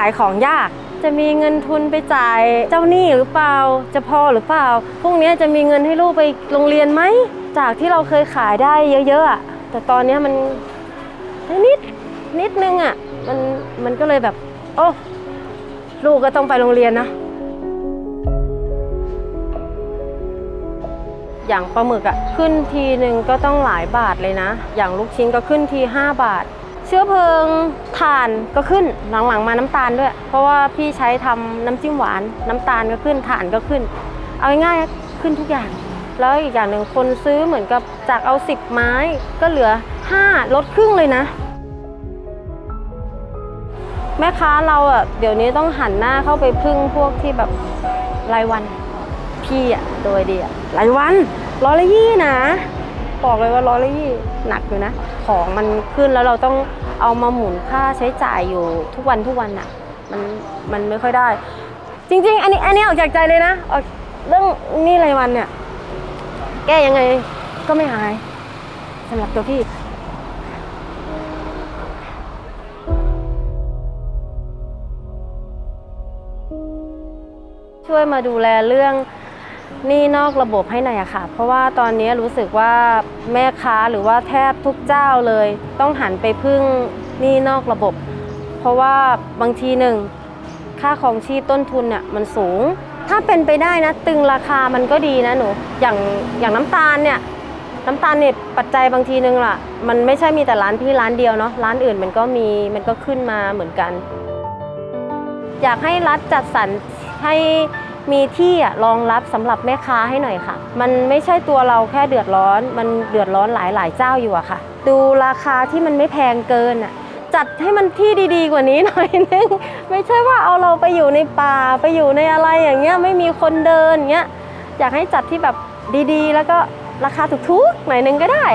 ขายของยาก จะมีเงินทุนไปจ่ายเจ้าหนี้หรือเปล่า จะพอหรือเปล่าพรุ่งนี้จะมีเงินให้ลูกไปโรงเรียนไหม จากที่เราเคยขายได้เยอะๆ แต่ตอนนี้มันนิดนิดนึงอะ มันมันก็เลยแบบ โอ้ ลูกก็ต้องไปโรงเรียนนะ อย่างปลาหมึกอะ ขึ้นทีหนึ่งก็ต้องหลายบาทเลยนะ อย่างลูกชิ้นก็ขึ้นที 5 บาท เชื้อเพลิงถ่านก็ขึ้นหลังๆมาน้ำตาลด้วย เพราะว่าพี่ใช้ทำน้ำจิ้มหวาน น้ำตาลก็ขึ้นถ่านก็ขึ้น เอาง่ายๆขึ้นทุกอย่าง แล้วอีกอย่างหนึ่งคนซื้อเหมือนกับจากเอา 10 ไม้ก็เหลือ 5 ลดครึ่งเลยนะ แม่ค้าเราอะเดี๋ยวนี้ต้องหันหน้าเข้าไปพึ่งพวกที่แบบรายวัน พี่อะโดยดีอะรายวันร้อยละยี่นะ บอกเลยว่าร้อยละยี่หนักอยู่นะ ของมันขึ้นแล้วเราต้องเอามาหมุนค่าใช้จ่ายอยู่ทุกวันทุกวันอะมันมันไม่ค่อยได้ จริง ๆ อันนี้อันนี้ออกจากใจเลยนะออกเรื่องนี่รายวันเนี่ย แก้ยังไงก็ไม่หายสำหรับตัวพี่ช่วยมาดูแลเรื่อง นี้นอกระบบให้หน่อยอะค่ะ เพราะว่าตอนนี้รู้สึกว่าแม่ค้าหรือว่าแทบทุกเจ้าเลย ต้องหันไปพึ่งนี้นอกระบบ เพราะว่าบางทีหนึ่งค่าของชีพต้นทุนเนี่ยมันสูง ถ้าเป็นไปได้นะตึงราคามันก็ดีนะหนูอย่างอย่างน้ำตาลเนี่ยน้ำตาลเนี่ยปัจจัยบางทีนึงล่ะ มันไม่ใช่มีแต่ร้านพี่ร้านเดียวเนาะร้านอื่นมันก็มีมันก็ขึ้นมาเหมือนกัน อยากให้รัฐจัดสรรให้ มีที่รองรับสำหรับแม่ค้าให้หน่อยค่ะ มันไม่ใช่ตัวเราแค่เดือดร้อน มันเดือดร้อนหลายหลายๆเจ้าอยู่อะค่ะ ดูราคาที่มันไม่แพงเกินอะจัดให้มันที่ดีๆกว่านี้หน่อยนึง ไม่ใช่ว่าเอาเราไปอยู่ในป่าไปอยู่ในอะไรอย่างเงี้ยไม่มีคนเดินอย่างเงี้ยอยากให้จัดที่แบบดีๆ แล้วก็ราคาถูกๆหน่อยนึงก็ได้